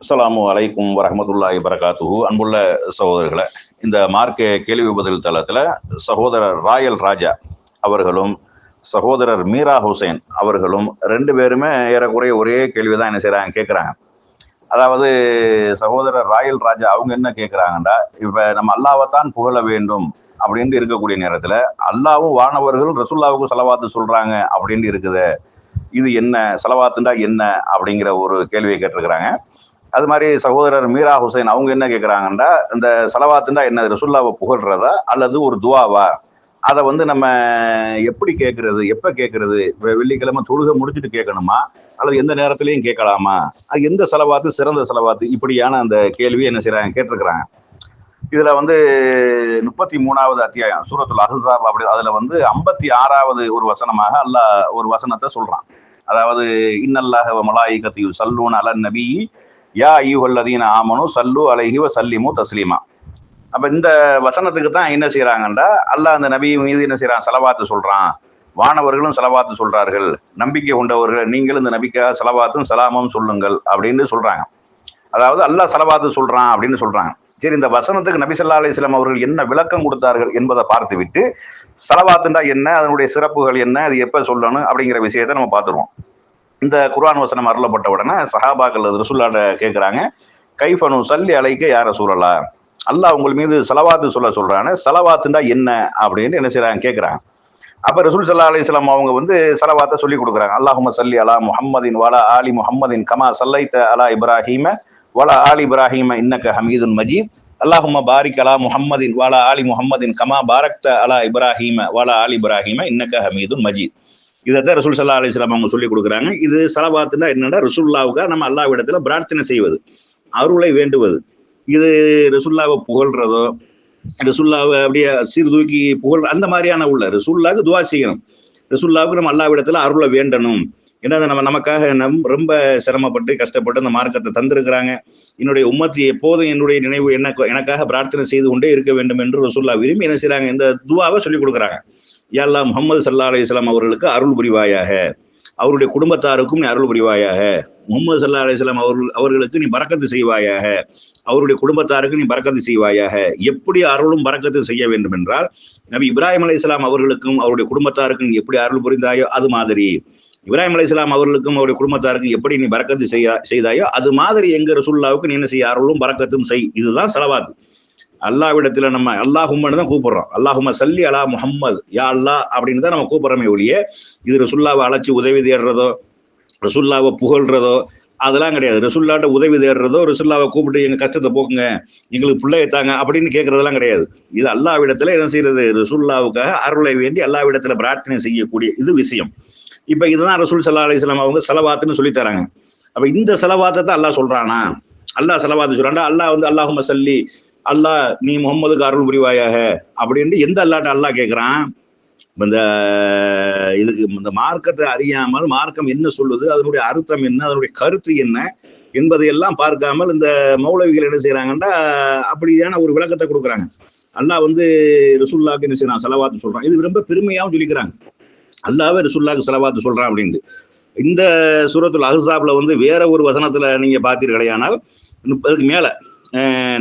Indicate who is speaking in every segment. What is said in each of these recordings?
Speaker 1: அஸ்லாமு அலைக்கும் வரமத்துல்லாஹி வரகாத்துஹு. அன்புள்ள சகோதரர்களை இந்த மார்க்க கேள்வி பதில் தளத்தில் சகோதரர் ராயல் ராஜா அவர்களும் சகோதரர் மீரா ஹுசைன் அவர்களும் ரெண்டு பேருமே ஏறக்குறைய ஒரே கேள்வி தான் என்ன செய்கிறாங்க கேட்குறாங்க அதாவது சகோதரர் ராயல் ராஜா அவங்க என்ன கேட்குறாங்கடா இப்போ நம்ம அல்லாவைத்தான் புகழ வேண்டும் அப்படின்ட்டு இருக்கக்கூடிய நேரத்தில் அல்லாவும் வானவர்கள் ரசுல்லாவுக்கு செலவாத்து சொல்கிறாங்க அப்படின்ட்டு இருக்குது. இது என்ன செலவாத்துண்டா என்ன அப்படிங்கிற ஒரு கேள்வியை கேட்டிருக்கிறாங்க. அது மாதிரி சகோதரர் மீரா ஹுசைன் அவங்க என்ன கேட்குறாங்கன்னா இந்த செலவாத்துண்டா என்ன ரசுல்லாவை புகழ்றதா அல்லது ஒரு துவாவா? அதை வந்து நம்ம எப்படி கேட்கறது எப்போ கேட்கறது வெள்ளிக்கிழமை தொழுக முடிச்சுட்டு கேட்கணுமா அல்லது எந்த நேரத்துலையும் கேட்கலாமா? அது எந்த செலவாத்து சிறந்த செலவாத்து? இப்படியான அந்த கேள்வி என்ன செய்கிறாங்க கேட்டிருக்கிறாங்க. இதுல வந்து முப்பத்தி மூணாவது அத்தியாயம் சூரத்துல் அஹசாப் அப்படி அதுல வந்து ஐம்பத்தி ஆறாவது ஒரு வசனமாக அல்லாஹ் ஒரு வசனத்தை சொல்றான். அதாவது இன்னல்லாக வ சல்லூன் அலன் நபி யா ஐயுகல்லதீன ஆமனு சல்லு அலைஹி வ சல்லிமு தஸ்லீமா. அப்போ இந்த வசனத்துக்கு தான் என்ன செய்கிறாங்கண்டா அல்லாஹ் அந்த நபி மீது என்ன செய்கிறான் செலவாத்து சொல்கிறான் வானவர்களும் செலவாத்து சொல்கிறார்கள் நம்பிக்கை கொண்டவர்கள் நீங்களும் இந்த நபிக்காக செலவாத்தும் சலாமும் சொல்லுங்கள் அப்படின்னு சொல்கிறாங்க அதாவது அல்லாஹ் செலவாத்து சொல்கிறான் அப்படின்னு சொல்கிறாங்க சரி இந்த வசனத்துக்கு நபி சொல்லா அலிஸ்லாம் அவர்கள் என்ன விளக்கம் கொடுத்தார்கள் என்பதை பார்த்து விட்டு செலவாத்துண்டா என்ன? அதனுடைய சிறப்புகள் என்ன? அது எப்போ சொல்லணும்? அப்படிங்கிற விஷயத்தை நம்ம பார்த்துருவோம். இந்த குர்ஆன் வசனம் அருளப்பட்ட உடனே சஹாபாக்கள் ரசுல்லாட்ட கேட்குறாங்க கைஃபனு சல்லி அலைக்க யார சூழலா அல்லாஹ் உங்கள் மீது செலவாத்து சொல்ல சொல்றாங்க செலவாத்துண்டா என்ன? அப்படின்னு என்ன செய்கிறாங்க கேட்குறாங்க அப்போ ரசூல் சல்லா அலிஸ்லாம் அவங்க வந்து செலவாத்தை சொல்லி கொடுக்குறாங்க. அல்லாஹும சல்லி அலா முஹம்மதின் வலா ஆலி முஹம்மதின் கமா சல்லைத்த அலா இப்ராஹிம வலா ஆலி இப்ராஹிம இன்னக்க ஹமீதுன் மஜீத். அல்லாஹும பாரிக் அலா முஹம்மதின் வாலா ஆலி முஹம்மதின் கமா பாரக்த அலா இப்ராஹிம வாலா ஆலி இப்ராஹிம இன்னக்க ஹமீதுன் மஜீத். இதைத்தான் ரசூல் சல்லா அலிஸ்லாம் அவங்க சொல்லி கொடுக்குறாங்க. இது சலபாத்துனா என்னன்னா ரசூல்லாவுக்காக நம்ம அல்லாவிடத்துல பிரார்த்தனை செய்வது அருளை வேண்டுவது. இது ரசுல்லாவை புகழ்றதோ ரசுல்லாவை அப்படியே சீர்தூக்கி புகழ் அந்த மாதிரியான உள்ள ரசுல்லாவுக்கு துவா செய்யணும். ரசுல்லாவுக்கு நம்ம அல்லாவிடத்துல அருளை வேண்டணும். ஏன்னா நம்ம நமக்காக நம் ரொம்ப சிரமப்பட்டு கஷ்டப்பட்டு அந்த மார்க்கத்தை தந்திருக்கிறாங்க. என்னுடைய உம்மத்தி எப்போதும் என்னுடைய நினைவு என்ன எனக்காக பிரார்த்தனை செய்து கொண்டே இருக்க வேண்டும் என்று ரசுல்லா விரும்பி என்ன செய்கிறாங்க இந்த துவாவை சொல்லி கொடுக்குறாங்க. யல்லா முகமது சல்லா அலிஸ்லாம் அவர்களுக்கு அருள் புரிவாயாக. அவருடைய குடும்பத்தாருக்கும் நீ அருள் புரிவாயாக. முகமது சல்லா அலிஸ்லாம் அவர்கள் அவர்களுக்கு நீ பறக்கத்து செய்வாயாக. அவருடைய குடும்பத்தாருக்கு நீ பறக்கத்து செய்வாயாக. எப்படி அருளும் பறக்கத்து செய்ய வேண்டும் என்றால் நபி இப்ராஹிம் அலி இஸ்லாம் அவர்களுக்கும் அவருடைய குடும்பத்தாருக்கும் நீ எப்படி அருள் புரிந்தாயோ அது மாதிரி. இப்ராஹிம் அலி இஸ்லாம் அவர்களுக்கும் அவருடைய குடும்பத்தாருக்கும் எப்படி நீ பறக்கத்து செய்ய செய்தாயோ அது மாதிரி எங்க ரசுல்லாவுக்கு நீ என்ன செய்ய? அருளும் பறக்கத்தும் செய். இதுதான் செலவாது. அல்லாவிடத்துல நம்ம அல்லாஹும்மன்னு தான் கூப்பிடுறோம். அல்லாஹும சல்லி அலா முஹம்மது யா அல்லா அப்படின்னு தான் நம்ம கூப்பிடுறோமே ஒழிய இது ரசுல்லாவை அழைச்சி உதவி தேடுறதோ ரசுல்லாவை புகழ்றதோ அதெல்லாம் கிடையாது. ரசுல்லாட்ட உதவி தேடுறதோ ரசுல்லாவை கூப்பிட்டு எங்கள் கஷ்டத்தை போக்குங்க எங்களுக்கு பிள்ளைய தாங்க அப்படின்னு கேட்கறதெல்லாம் கிடையாது. இது அல்லாவிடத்துல என்ன செய்யறது? ரசுல்லாவுக்காக அருளை வேண்டி அல்லாவிடத்துல பிரார்த்தனை செய்யக்கூடிய இது விஷயம். இப்போ இதுதான் ரசூல் சல்லா அலிஸ்லாம் அவங்க செலவாத்துன்னு சொல்லி தராங்க. அப்போ இந்த செலவாத்தை தான் அல்லாஹ் சொல்கிறானா அல்லாஹ் செலவாத்து சொல்றான்டா அல்லாஹ் வந்து அல்லாஹும் சல்லி அல்லாஹ் நீ முகமது அருள் புரிவாயாக அப்படின்ட்டு எந்த அல்லாட்ட அல்லாஹ் கேட்குறான் இந்த இதுக்கு இந்த மார்க்கத்தை அறியாமல் மார்க்கம் என்ன சொல்லுது அதனுடைய அர்த்தம் என்ன அதனுடைய கருத்து என்ன என்பதையெல்லாம் பார்க்காமல் இந்த மௌலவிகள் என்ன செய்யறாங்கன்னா அப்படியான ஒரு விளக்கத்தை கொடுக்குறாங்க. அல்லாஹ் வந்து ரசுல்லாக்கு என்ன செய்யறான் செலவாத்து சொல்றான். இது ரொம்ப பெருமையாகவும் சொல்லிக்கிறாங்க. அல்லாவே ரசுல்லாக்கு செலவாத்து சொல்றான் அப்படின்ட்டு. இந்த சூரத்துல் அஹ்சாப்ல வந்து வேற ஒரு வசனத்துல நீங்க பார்த்தீர்களேயானால் முப்பதுக்கு மேல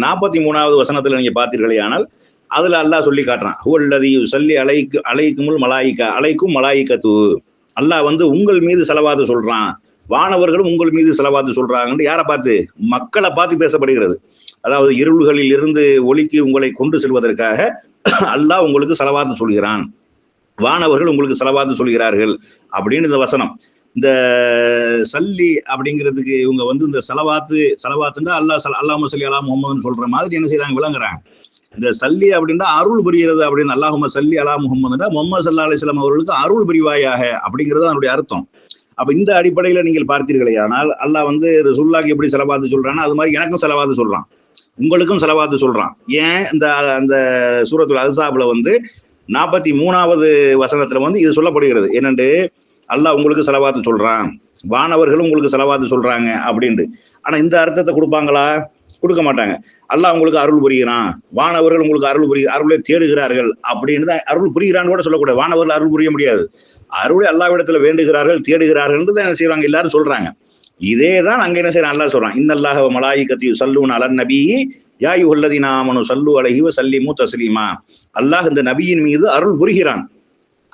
Speaker 1: நாற்பத்தி மூணாவது வசனத்தில் நீங்கள் பார்த்தீர்களே ஆனால் அதில் அல்லாஹ் சொல்லி காட்டுறான் ஹுவல்லதி சொல்லி அலைக்கு அலைக்குமுல் மலாயிக்கா அலைக்கும் மலாயிக்கத்து அல்லாஹ் வந்து உங்கள் மீது செலவாது சொல்கிறான் வானவர்களும் உங்கள் மீது செலவாத்து சொல்றாங்கன்னு யாரை பார்த்து? மக்களை பார்த்து பேசப்படுகிறது. அதாவது இருள்களில் இருந்து ஒளிக்கு உங்களை கொண்டு செல்வதற்காக அல்லாஹ் உங்களுக்கு செலவாத்து சொல்கிறான் வானவர்கள் உங்களுக்கு செலவாத்து சொல்கிறார்கள் அப்படின்னு இந்த வசனம். இந்த சல்லி அப்படிங்கிறதுக்கு இவங்க வந்து இந்த செலவாத்து செலவாத்துண்டா அல்லாஹ் அல்லாஹ் சல்லி அலா முகமதுன்னு சொல்ற மாதிரி என்ன செய்யறாங்க விளங்குறாங்க. இந்த சல்லி அப்படின்னா அருள் புரிகிறது அப்படின்னு அல்லாஹும சல்லி அலா முகமதுண்டா முகமது சல்லா அலிஸ்லாம் அவர்களுக்கு அருள் புரிவாயாக அப்படிங்கிறது அதனுடைய அர்த்தம். அப்ப இந்த அடிப்படையில நீங்கள் பார்த்தீர்களே ஆனால் அல்லாஹ் வந்து சுல்லாக்கு எப்படி செலவாத்து சொல்றான்னா அது மாதிரி எனக்கும் செலவாத்து சொல்றான். உங்களுக்கும் செலவாத்து சொல்றான். ஏன் இந்த அந்த சூரத்துல் அசாப்ல வந்து நாற்பத்தி மூணாவது வசனத்துல வந்து இது சொல்லப்படுகிறது. என்னென்று அல்லாஹ் உங்களுக்கு செலவாத்து சொல்கிறான் வானவர்களும் உங்களுக்கு செலவாத்து சொல்கிறாங்க அப்படின்ட்டு ஆனால் இந்த அர்த்தத்தை கொடுப்பாங்களா? கொடுக்க மாட்டாங்க. அல்லாஹ் உங்களுக்கு அருள் புரிகிறான் வானவர்கள் உங்களுக்கு அருள் புரிய அருளை தேடுகிறார்கள் அப்படின்னு தான் அருள் புரிகிறான்னு கூட சொல்லக்கூடாது. வானவர்கள் அருள் புரிய முடியாது. அருளை அல்லாவிடத்தில் வேண்டுகிறார்கள் தேடுகிறார்கள் தான் என்ன செய்வாங்க? எல்லாரும் சொல்கிறாங்க இதே தான் அங்கே என்ன செய்யறான் அல்லாஹ் சொல்றான் இன்னல்லாஹ மலாயிகத்தி சல்லூன் அலன் நபி யாயு உள்ளதி நாமனு சல்லு அலஹி சல்லிமு தஸ்லீமா. அல்லாஹ் இந்த நபியின் மீது அருள் புரிகிறான்.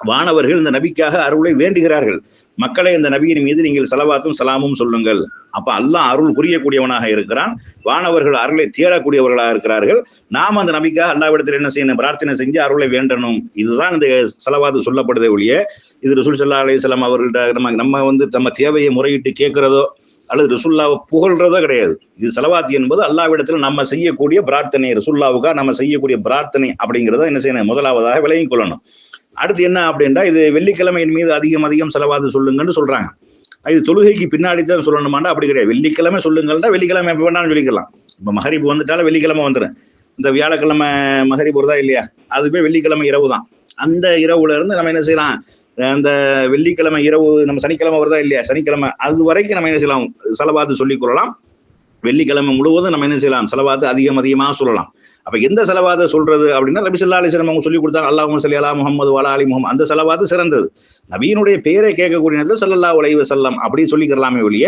Speaker 1: வானவர்கள் இந்த நபிக்காக அருளை வேண்டுகிறார்கள். மக்களை இந்த நபியின் மீது நீங்கள் செலவாத்தும் சலாமும் சொல்லுங்கள். அப்ப அல்லாஹ் அருள் புரியக்கூடியவனாக இருக்கிறான். வானவர்கள் அருளை தேடக்கூடியவர்களாக இருக்கிறார்கள். நாம் அந்த நபிக்காக அல்லாவிடத்தில் என்ன செய்யணும்? பிரார்த்தனை செஞ்சு அருளை வேண்டணும். இதுதான் இந்த செலவாது சொல்லப்படுதே ஒழிய இது ரசூல் சல்லா அலிஸ்லாம் அவர்கள்ட்ட நம்ம நம்ம வந்து நம்ம தேவையை முறையிட்டு கேட்கிறதோ அல்லது ரசுல்லாவை புகழ்றதோ கிடையாது. இது செலவாத்தி என்பது அல்லாவிடத்தில் நம்ம செய்யக்கூடிய பிரார்த்தனை ரசுல்லாவுக்காக நம்ம செய்யக்கூடிய பிரார்த்தனை அப்படிங்கிறத என்ன செய்யணும்? முதலாவதாக விளங்கிக் கொள்ளணும். அடுத்து என்ன அப்படின்னா இது வெள்ளிக்கிழமையின் மீது அதிகம் அதிகம் செலவாது சொல்லுங்கன்னு சொல்றாங்க. இது தொழுகைக்கு பின்னாடி தான் சொல்லணுமாண்டா அப்படி கிடையாது. வெள்ளிக்கிழமை சொல்லுங்கள்டா வெள்ளிக்கிழமை எப்போ வேணாலும் சொல்லிக்கலாம். இப்போ மகரிப்பு வந்துட்டாலும் வெள்ளிக்கிழமை வந்துடும் இந்த வியாழக்கிழமை மகரிப்பு வருதா இல்லையா? அதுவே வெள்ளிக்கிழமை இரவு தான். அந்த இரவுல இருந்து நம்ம என்ன செய்யலாம்? அந்த வெள்ளிக்கிழமை இரவு நம்ம சனிக்கிழமை வருதா இல்லையா? சனிக்கிழமை அது வரைக்கும் நம்ம என்ன செய்யலாம்? செலவாத்து சொல்லிக் கொள்ளலாம். வெள்ளிக்கிழமை முழுவதும் நம்ம என்ன செய்யலாம்? செலவாத்து அதிகம் அதிகமாக சொல்லலாம். அப்ப எந்த செலவாத சொல்றது அப்படின்னா நபி சொல்லா அலிஸ்லாம் அவங்க சொல்லி கொடுத்தாங்க அல்லாஹ் சலி அலா முகமது வாலா அலி முகம் அந்த செலவாது சிறந்தது. நபியினுடைய பேரை கேட்கக்கூடிய நேரத்தில் சல்லல்லா உலைவ செல்லம் அப்படின்னு சொல்லிக்கிறலாமே ஒழிய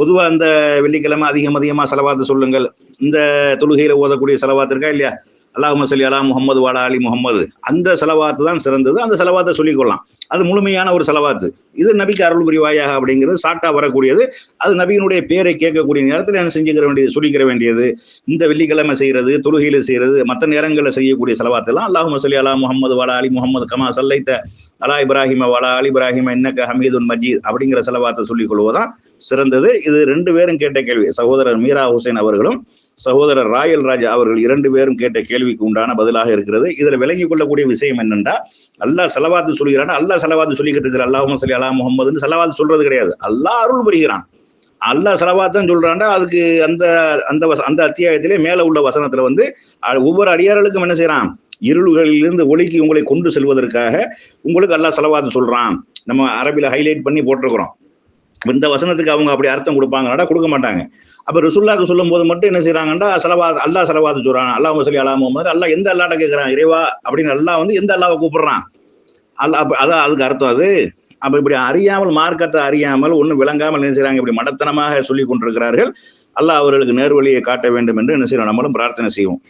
Speaker 1: பொதுவா அந்த வெள்ளிக்கிழமை அதிகம் அதிகமா செலவாத்து சொல்லுங்கள். இந்த தொழுகையில ஓதக்கூடிய செலவாத்து இருக்கா இல்லையா? அல்லாஹ் சல்லி அலா முகமது வாலா அலி முகமது அந்த செலவாத்து தான் சிறந்தது. அந்த செலவாத்தை சொல்லிக்கொள்ளலாம் அது முழுமையான ஒரு செலவாத்து. இது நபிக்கு அருள் புரிவாயாக அப்படிங்கிறது சாட்டா வரக்கூடியது. அது நபியினுடைய பேரை கேட்கக்கூடிய நேரத்தில் என்ன செஞ்சுக்கிற வேண்டியது சொல்லிக்கிற வேண்டியது. இந்த வெள்ளிக்கிழமை செய்யறது தொழுகையில செய்யறது மற்ற நேரங்களில் செய்யக்கூடிய செலவாத்தெல்லாம் அல்லாஹ் மசலி அலா முகமது வாலா அலி முகமது கமா சல்லைத்த அலா இப்ராஹிம வாலா அலி இப்ராஹிம என்னக்க ஹமீதுன் மஜீத் அப்படிங்கிற செலவாத்தை சொல்லிக் கொள்வதுதான் சிறந்தது. இது ரெண்டு பேரும் கேட்ட கேள்வி. சகோதரர் மீரா ஹுசைன் அவர்களும் சகோதரர் ராயல் ராஜா அவர்கள் இரண்டு பேரும் கேட்ட கேள்விக்கு உண்டான பதிலாக இருக்கிறது. இதில் விளங்கிக் கொள்ளக்கூடிய விஷயம் என்னென்றா அல்லாஹ் செலவாத்து சொல்கிறான் அல்லாஹ் செலவாத்து சொல்லிக்கிட்டு இருக்கிற அல்லாஹும் சொல்லி அலா முகமதுன்னு செலவாத்து சொல்றது கிடையாது. அல்லாஹ் அருள் புரிகிறான். அல்லாஹ் செலவாத்தான் சொல்றான்டா அதுக்கு அந்த அந்த வச அந்த அத்தியாயத்திலே மேலே உள்ள வசனத்துல வந்து ஒவ்வொரு அடியார்களுக்கும் என்ன செய்யறான்? இருள்களிலிருந்து ஒளிக்கு உங்களை கொண்டு செல்வதற்காக உங்களுக்கு அல்லாஹ் செலவாத்து சொல்றான். நம்ம அரபியில் ஹைலைட் பண்ணி போட்டிருக்கிறோம். இந்த வசனத்துக்கு அவங்க அப்படி அர்த்தம் கொடுப்பாங்கடா கொடுக்க மாட்டாங்க. அப்ப ரசுல்லாக்கு சொல்லும் போது மட்டும் என்ன செய்யறாங்கன்னா செலவா அல்லா செலவாது சொல்றான். அல்லாஹ் சொல்லி அல்லா முகமது அல்லா எந்த அல்லாட்ட கேட்கிறான் இறைவா அப்படின்னு அல்லா வந்து எந்த அல்லாவை கூப்பிடுறான்? அல்லா அப்ப அதான் அதுக்கு அர்த்தம் அது. அப்ப இப்படி அறியாமல் மார்க்கத்தை அறியாமல் ஒன்றும் விளங்காமல் என்ன செய்யறாங்க இப்படி மடத்தனமாக சொல்லி கொண்டிருக்கிறார்கள். அல்லாஹ் அவர்களுக்கு நேர்வழியை காட்ட வேண்டும் என்று என்ன செய்யறோம் நம்மளும் பிரார்த்தனை செய்வோம்.